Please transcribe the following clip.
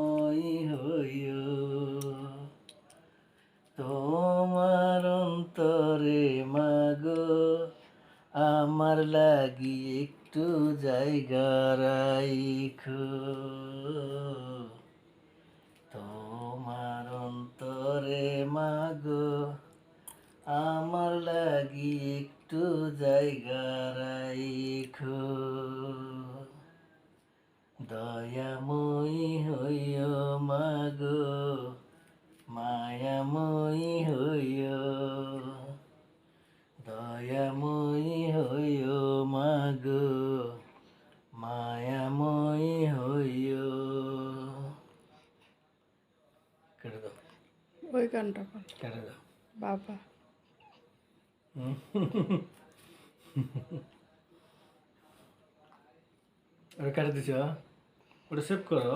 ময় হইও। তোমার অন্তরে মাগো, আমার লাগি একটু জায়গা রাইখ। তোমার অন্তরে মাগো, আমার লাগি একটু জায়গা রাইখ। দয়া মো মাগো মায়াময়ী হইও দয়াময়ী হইও মাগো মায়াময়ী হইও। কেটে দাও। ওই গানটা কেটে দাও। বাবা। ওটা কেটে দিছ ওটা সেভ করো।